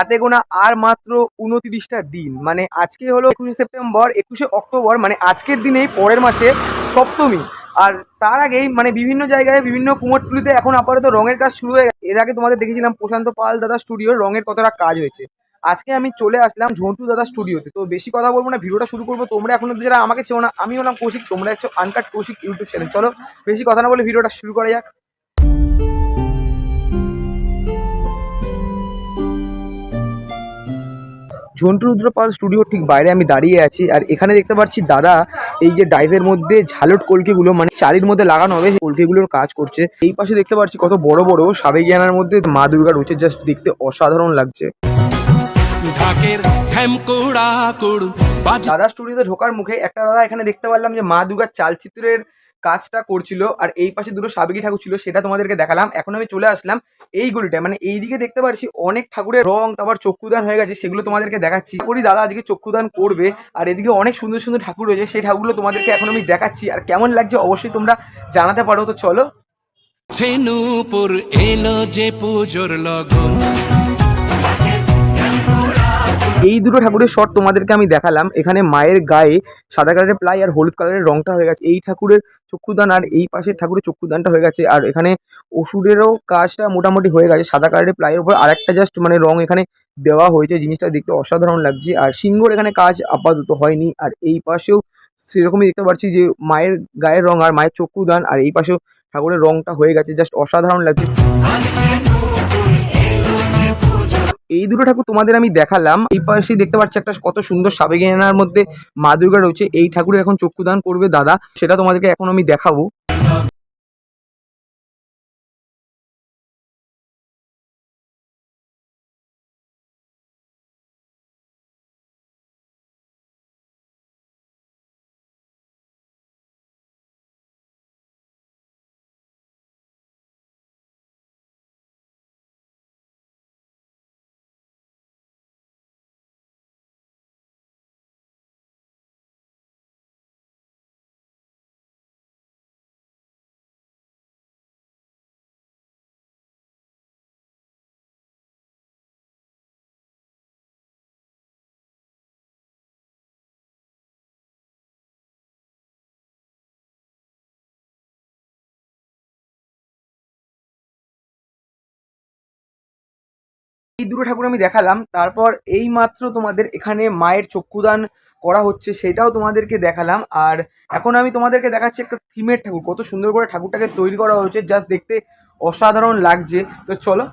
হাতে গোনা আর মাত্র উনতিরিশটা দিন। মানে আজকে হলো একুশে সেপ্টেম্বর, একুশে অক্টোবর মানে আজকের দিনেই পরের মাসে সপ্তমী। আর তার আগেই মানে বিভিন্ন জায়গায় বিভিন্ন কুমোরটুলিতে এখন আপাতত রঙের কাজ শুরু হয়ে গেছে। এর আগে তোমাদের দেখেছিলাম প্রশান্ত পাল দাদা স্টুডিওর রঙের কতটা কাজ হয়েছে। আজকে আমি চলে আসলাম ঝন্টু দাদা স্টুডিওতে। তো বেশি কথা বলব না, ভিডিওটা শুরু করব। তোমরা এখন যারা আমাকে চেও না, আমি হলাম কৌশিক, তোমরা হচ্ছে আনকাট কৌশিক ইউটিউব চ্যানেল। চলো, বেশি কথা না বলে ভিডিওটা শুরু করা যাক। ঝন্টু রুদ্রপাল স্টুডিওর ঠিক বাইরে আমি দাঁড়িয়ে আছি আর এখানে দেখতে পাচ্ছি দাদা এই যে ডাইভের মধ্যে ঝালট কলকিগুলো মানে চারির মধ্যে লাগানো হবে সেই কলকিগুলোর কাজ করছে। এই পাশে দেখতে পাচ্ছি কত বড় বড় সাবেগিয়ানার মধ্যে মা দুর্গা রয়েছে জাস্ট দেখতে অসাধারণ লাগছে। দাদা স্টুডিওতে ঢোকার মুখে একটা দাদা এখানে দেখতে পারলাম যে মা দুর্গার চালচিত্রের কাজটা করছিল আর এই পাশে দুটো সাবেকি ঠাকুর ছিল, সেটা তোমাদেরকে দেখালাম। এখন আমি চলে আসলাম এই গলিটায় মানে এইদিকে দেখতে পাচ্ছি অনেক ঠাকুরের রং, তারপর চক্ষুদান হয়ে গেছে, সেগুলো তোমাদেরকে দেখাচ্ছি। করি দাদা আজকে চক্ষুদান করবে আর এদিকে অনেক সুন্দর সুন্দর ঠাকুর রয়েছে, সেই ঠাকুরগুলো তোমাদেরকে এখন আমি দেখাচ্ছি। আর কেমন লাগছে অবশ্যই তোমরা জানাতে পারো। তো চলো। যে পুজোর লগন। এই দুটো ঠাকুরের শট তোমাদেরকে আমি দেখালাম। এখানে মায়ের গায়ে সাদা কালারের প্লাই আর হলুদ কালারের রংটা হয়ে গেছে। এই ঠাকুরের চক্ষুদান আর এই পাশের ঠাকুরের চক্ষুদানটা হয়ে গেছে। আর এখানে ওষুধেরও কাজটা মোটামুটি হয়ে গেছে। সাদা কালারের প্লাইয়ের উপর আরেকটা জাস্ট মানে রং এখানে দেওয়া হয়েছে। জিনিসটা দেখতে অসাধারণ লাগছে। আর সিংহর এখানে কাজ আপাতত হয়নি। আর এই পাশেও সেরকমই দেখতে পাচ্ছি যে মায়ের গায়ের রং আর মায়ের চক্ষুদান আর এই পাশেও ঠাকুরের রংটা হয়ে গেছে। জাস্ট অসাধারণ লাগছে। এই দুটো ঠাকুর তোমাদের আমি দেখালাম। এই পাশে দেখতে পাচ্ছি একটা কত সুন্দর সাবেগেনার মধ্যে মা দুর্গা রয়েছে। এই ঠাকুরের এখন চক্ষুদান করবে দাদা, সেটা তোমাদেরকে এখন আমি দেখাবো। এই দুটো ঠাকুর আমি দেখালাম। তারপর এই মাত্র তোমাদের এখানে মায়ের চক্ষুদান করা হচ্ছে, সেটাও তোমাদেরকে দেখালাম। আর এখন আমি তোমাদেরকে দেখাচ্ছি একটা থিমের ঠাকুর, কত সুন্দর করে ঠাকুরটাকে তৈরি করা হয়েছে জাস্ট দেখতে অসাধারণ লাগছে। তো চলো।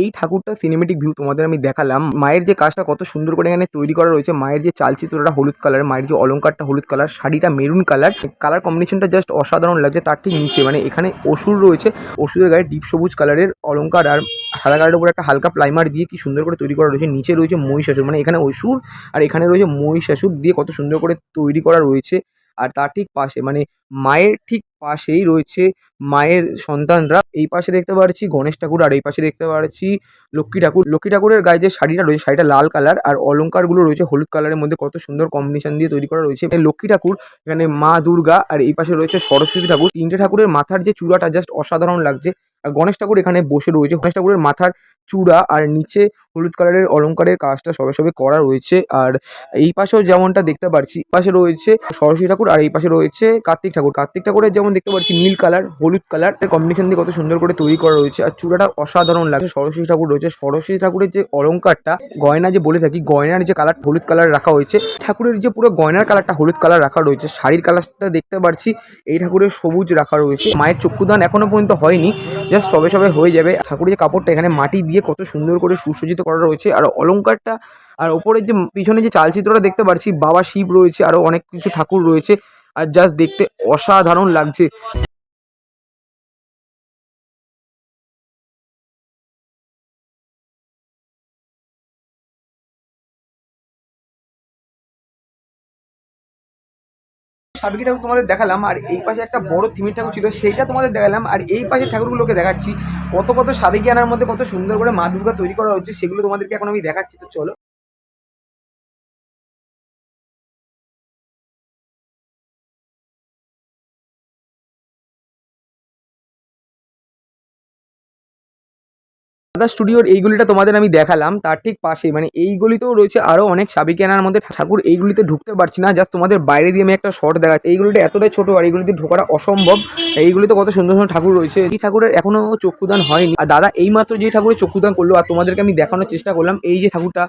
এই ঠাকুরটা সিনেমেটিক ভিউ তোমাদের আমি দেখালাম। মায়ের যে কাজটা কত সুন্দর করে এখানে তৈরি করা রয়েছে, মায়ের যে চালচিত্রটা হলুদ কালার মায়ের যে অলঙ্কারটা হলুদ কালার শাড়িটা মেরুন কালার কালার কম্বিনেশনটা জাস্ট অসাধারণ লাগছে তার ঠিক নিচে। মানে এখানে অসুর রয়েছে, অসুরের গায়ে ডিপ সবুজ কালারের অলঙ্কার আর সাদা কালারের উপর একটা হালকা প্লাইমার দিয়ে কি সুন্দর করে তৈরি করা রয়েছে। নিচে রয়েছে মহিষাসুর মানে এখানে অসুর আর এখানে রয়েছে মহিষাসুর দিয়ে কত সুন্দর করে তৈরি করা রয়েছে। আর তার ঠিক পাশে মানে মায়ের ঠিক পাশেই রয়েছে মায়ের সন্তানরা। এই পাশে দেখতে পাচ্ছি গণেশ ঠাকুর আর এই পাশে দেখতে পাচ্ছি লক্ষ্মী ঠাকুর। লক্ষ্মী ঠাকুরের গায়ে যে শাড়িটা রয়েছে, শাড়িটা লাল কালার আর অলংকারগুলো রয়েছে হলুদ কালারের মধ্যে, কত সুন্দর কম্বিনেশন দিয়ে তৈরি করা রয়েছে। লক্ষ্মী ঠাকুর, এখানে মা দুর্গা আর এই পাশে রয়েছে সরস্বতী ঠাকুর। তিনটে ঠাকুরের মাথার যে চূড়াটা জাস্ট অসাধারণ লাগছে। আর গণেশ ঠাকুর এখানে বসে রয়েছে। গণেশ ঠাকুরের মাথার চূড়া আর নিচে হলুদ কালারের অলংকারের কাজটা সবে সবে করা রয়েছে। আর এই পাশেও যেমনটা দেখতে পাচ্ছি এই পাশে রয়েছে সরস্বতী ঠাকুর আর এই পাশে রয়েছে কার্তিক ঠাকুর। কার্তিক ঠাকুরের যেমন দেখতে পাচ্ছি নীল কালার, হলুদ কালার। কম্বিনেশন দিয়ে কত সুন্দর করে তৈরি করা রয়েছে আর চূড়াটা অসাধারণ লাগছে। সরস্বতী ঠাকুর রয়েছে। সরস্বতী ঠাকুরের যে অলংকারটা গয়না যে বলে থাকি, গয়নার যে কালার, হলুদ কালার রাখা হয়েছে। ঠাকুরের যে পুরো গয়নার কালারটা হলুদ কালার রাখা রয়েছে। শাড়ির কালারটা দেখতে পাচ্ছি এই ঠাকুরের সবুজ রাখা রয়েছে। মায়ের চক্ষুদান এখনও পর্যন্ত হয়নি, জাস্ট সবে সবে হয়ে যাবে। ঠাকুরের যে কাপড়টা এখানে মাটি দিয়ে কত সুন্দর করে সুসজ্জিত করা রয়েছে। আর অলঙ্কারটা, আর ওপরের যে পিছনে যে চালচিত্রটা দেখতে পাচ্ছি বাবা শিব রয়েছে আরও অনেক কিছু ঠাকুর রয়েছে। আর জাস্ট দেখতে অসাধারণ লাগছে। সাবেকি ঠাকুর তোমাদের দেখালাম, আর এই পাশে একটা বড় থিমের ঠাকুর ছিল, সেইটা তোমাদের দেখালাম, আর এই পাশে ঠাকুরগুলোকে দেখাচ্ছি। কত কত সাবেকি আনার মধ্যে কত সুন্দর করে মা দুর্গা তৈরি করা হচ্ছে, সেগুলো তোমাদেরকে এখন আমি দেখাচ্ছি, তো চলো। দাদা স্টুডিওর এই গলিটা তোমাদের আমি দেখালাম, তার ঠিক পাশে মানে এই গলিতেও রয়েছে আরও অনেক সাবিকেনার মধ্যে ঠাকুর, এই গলিতে ঢুকতে পারছি না জাস্ট তোমাদের বাইরে দিয়ে আমি একটা শর্ট দেখাচ্ছি। এই গলিটা এতটাই ছোট আর এই গলিতে ঢোকাটা অসম্ভব। এই গলিতে কত সুন্দর সুন্দর ঠাকুর রয়েছে। এই ঠাকুরের এখনও চক্ষুদান হয়নি। আর দাদা, এইমাত্র যে ঠাকুরের চক্ষুদান করল আর তোমাদেরকে আমি দেখানোর চেষ্টা করলাম, এই যে ঠাকুরটা,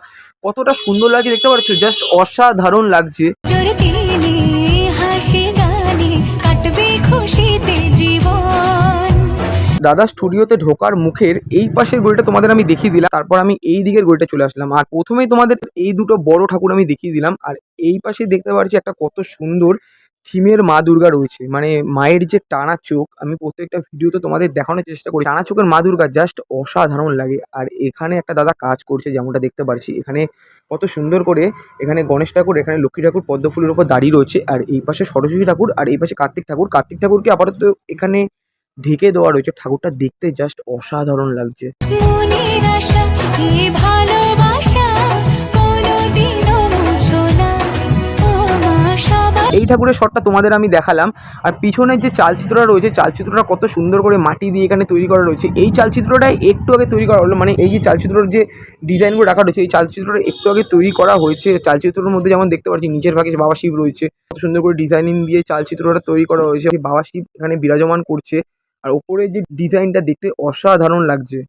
কতটা সুন্দর লাগছে দেখতে পাচ্ছ? জাস্ট অসাধারণ লাগছে। খুশিতে। দাদা স্টুডিওতে ঢোকার মুখের এই পাশের গলিটা তোমাদের আমি দেখিয়ে দিলাম। তারপর আমি এই দিকের গলিটা চলে আসলাম। আর প্রথমেই তোমাদের এই দুটো বড় ঠাকুর আমি দেখিয়ে দিলাম। আর এই পাশে দেখতে পাচ্ছি একটা কত সুন্দর থিমের মা দুর্গা রয়েছে। মানে মায়ের যে টানা চোখ, আমি প্রত্যেকটা ভিডিওতে তোমাদের দেখানোর চেষ্টা করি। টানা চোখের মা দুর্গা জাস্ট অসাধারণ লাগে। আর এখানে একটা দাদা কাজ করছে যেমনটা দেখতে পাচ্ছি এখানে কত সুন্দর করে এখানে গণেশ ঠাকুর, এখানে লক্ষ্মী ঠাকুর পদ্ম ফুলের উপর দাঁড়িয়ে রয়েছে। আর এই পাশে সরস্বতী ঠাকুর, আর এই পাশে কার্তিক ঠাকুর। কার্তিক ঠাকুরকে আপাতত এখানে ঢেকে দেওয়া রয়েছে। ঠাকুরটা দেখতে জাস্ট অসাধারণ লাগছে। এই ঠাকুরের শটটা তোমাদের আমি দেখালাম। আর পিছনের যে চালচিত্রটা রয়েছে চালচিত্রটা কত সুন্দর করে মাটি দিয়ে এখানে তৈরি করা রয়েছে। এই চালচিত্রটাই একটু আগে তৈরি করা হলো মানে এই যে চালচিত্রের যে ডিজাইনগুলো রাখা রয়েছে এই চালচিত্রটা একটু আগে তৈরি করা হয়েছে। চালচিত্রের মধ্যে যেমন দেখতে পাচ্ছি নিচের ভাগে বাবা শিব রয়েছে কত সুন্দর করে ডিজাইনিং দিয়ে চালচিত্রটা তৈরি করা হয়েছে। বাবা শিব এখানে বিরাজমান করছে। আর ওপরে যে ডিজাইনটা দেখতে অসাধারণ লাগছে।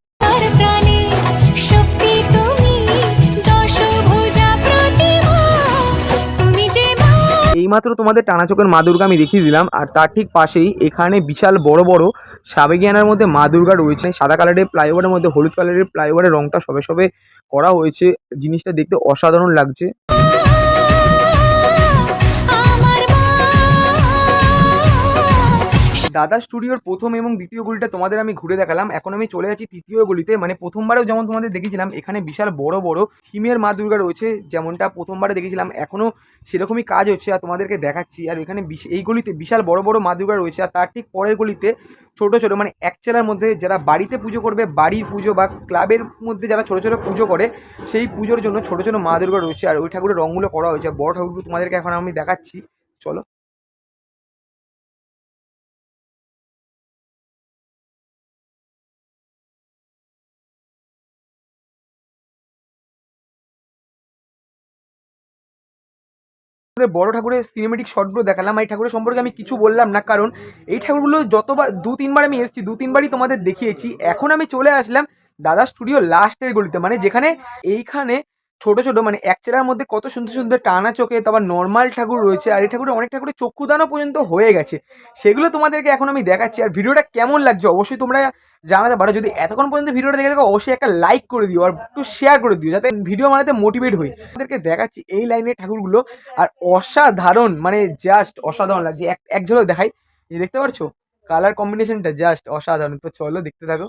এইমাত্র তোমাদের টানা চোখের মা দুর্গা আমি দেখিয়ে দিলাম আর তার ঠিক পাশেই এখানে বিশাল বড় বড় সাবেগিয়ানার মধ্যে মা দুর্গা রয়েছে। সাদা কালারের প্লাইওভারের মধ্যে হলুদ কালারের প্লাইওভারের রংটা সবে সবে করা হয়েছে। জিনিসটা দেখতে অসাধারণ লাগছে। দাদা স্টুডিওর প্রথম এবং দ্বিতীয় গলিটা তোমাদের আমি ঘুরে দেখালাম। এখন আমি চলে আছি তৃতীয় গলিতে। মানে প্রথমবারেও যেমন তোমাদের দেখেছিলাম এখানে বিশাল বড় বড় থিমের মা দুর্গা রয়েছে, যেমনটা প্রথমবারে দেখেছিলাম এখনও সেরকমই কাজ হচ্ছে, আর তোমাদেরকে দেখাচ্ছি। আর এখানে এই গলিতে বিশাল বড় বড় মা দুর্গা রয়েছে, আর তার ঠিক পরের গলিতে ছোট ছোট মানে এক চেলার মধ্যে যারা বাড়িতে পুজো করবে, বাড়ির পুজো বা ক্লাবের মধ্যে যারা ছোট ছোট পুজো করে, সেই পুজোর জন্য ছোট ছোট মা দুর্গা রয়েছে। আর ওই ঠাকুরের রঙগুলো করা হয়েছে। বড় ঠাকুরগুলো তোমাদেরকে এখন আমি দেখাচ্ছি। চলো। বড় ঠাকুরের সিনেমেটিক শটগুলো দেখালাম, এই ঠাকুরের সম্পর্কে আমি কিছু বললাম না, কারণ এই ঠাকুরগুলো যতবার, দু তিনবার আমি এসেছি, দু তিনবারই তোমাদের দেখিয়েছি। এখন আমি চলে আসলাম দাদা স্টুডিও লাস্টের গলিতে মানে যেখানে এইখানে ছোট ছোট মানে এক চেলার মধ্যে কত সুন্দর সুন্দর টানা চোখে, তারপর নর্মাল ঠাকুর রয়েছে আর এই ঠাকুরের অনেক ঠাকুরের চক্ষুদানও পর্যন্ত হয়ে গেছে। সেগুলো তোমাদেরকে এখন আমি দেখাচ্ছি আর ভিডিওটা কেমন লাগছে অবশ্যই তোমরা জানাতে পারো। যদি এতক্ষণ পর্যন্ত ভিডিওটা দেখে থাকো, অবশ্যই একটা লাইক করে দিও আর একটু শেয়ার করে দিও যাতে ভিডিও বানাতে মোটিভেট হই। তোমাদেরকে দেখাচ্ছি এই লাইনের ঠাকুরগুলো আর অসাধারণ মানে জাস্ট অসাধারণ লাগছে। এক এক ঝলক দেখাই। দেখতে পারছ? কালার কম্বিনেশনটা জাস্ট অসাধারণ। তো চলো দেখতে থাকো।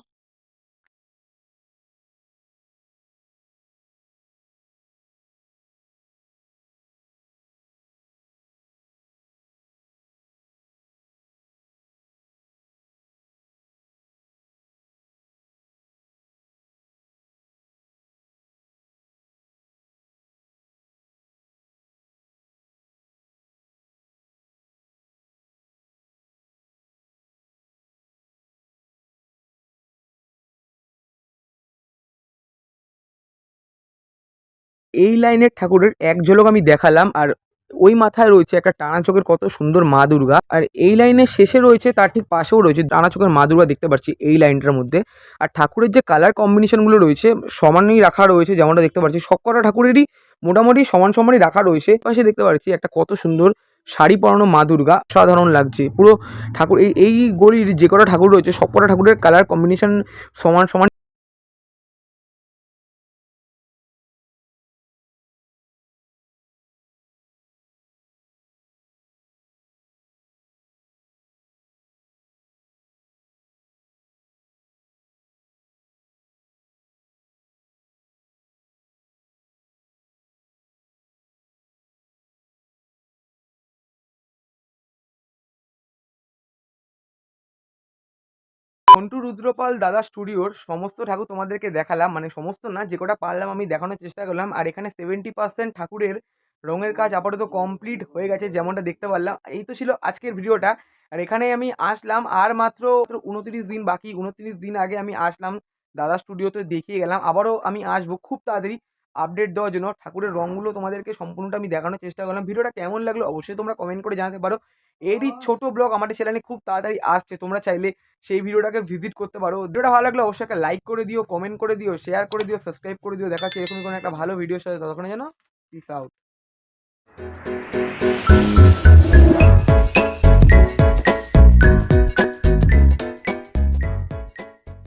এই লাইনের ঠাকুরের এক ঝলক আমি দেখালাম আর ওই মাথায় রয়েছে একটা টানা চোখের কত সুন্দর মা দুর্গা। আর এই লাইনের শেষে রয়েছে, তার ঠিক পাশেও রয়েছে টানা চোখের মা দুর্গা দেখতে পাচ্ছি এই লাইনটার মধ্যে। আর ঠাকুরের যে কালার কম্বিনেশনগুলো রয়েছে, সমানই রাখা রয়েছে যেমনটা দেখতে পাচ্ছি। সবকটা ঠাকুরেরই মোটামুটি সমান সমানই রাখা রয়েছে। পাশে দেখতে পাচ্ছি একটা কত সুন্দর শাড়ি পরানো মা দুর্গা। সাধারণ লাগছে। পুরো ঠাকুর, এই এই গলির যে কটা ঠাকুর রয়েছে, সবকটা ঠাকুরের কালার কম্বিনেশন সমান সমান মন্টু রুদ্রপাল দাদা স্টুডিওর সমস্ত ঠাকুর তোমাদেরকে দেখালাম। মানে সমস্ত না, যে কটা পারলাম আমি দেখানোর চেষ্টা করলাম। আর এখানে সেভেন্টি পার্সেন্ট ঠাকুরের রঙের কাজ আপাতত কমপ্লিট হয়ে গেছে, যেমনটা দেখতে পারলাম। এই তো ছিল আজকের ভিডিওটা। আর এখানে আমি আসলাম, আর মাত্র উনত্রিশ দিন বাকি, উনত্রিশ দিন আগে আমি আসলাম, দাদা স্টুডিওতে দেখিয়ে গেলাম। আবারও আমি আসব খুব তাড়াতাড়ি। আপডেট দেওয়ার জন্য ঠাকুরের রঙগুলো তোমাদেরকে সম্পূর্ণটা আমি দেখানোর চেষ্টা করলাম। ভিডিওটা কেমন লাগল অবশ্যই তোমরা কমেন্ট করে জানাতে পারো। এরই ছোট ব্লগ আমাদের চ্যানেলে খুব তাড়াতাড়ি আসছে। তোমরা চাইলে সেই ভিডিওটাকে ভিজিট করতে পারো। ভিডিওটা ভালো লাগলে অবশ্যই একটা লাইক করে দিও কমেন্ট করে দিও শেয়ার করে দিও সাবস্ক্রাইব করে দিও। দেখা এরকম কোনো একটা ভালো ভিডিওর সাথে। ততক্ষণে যেন পিস আউট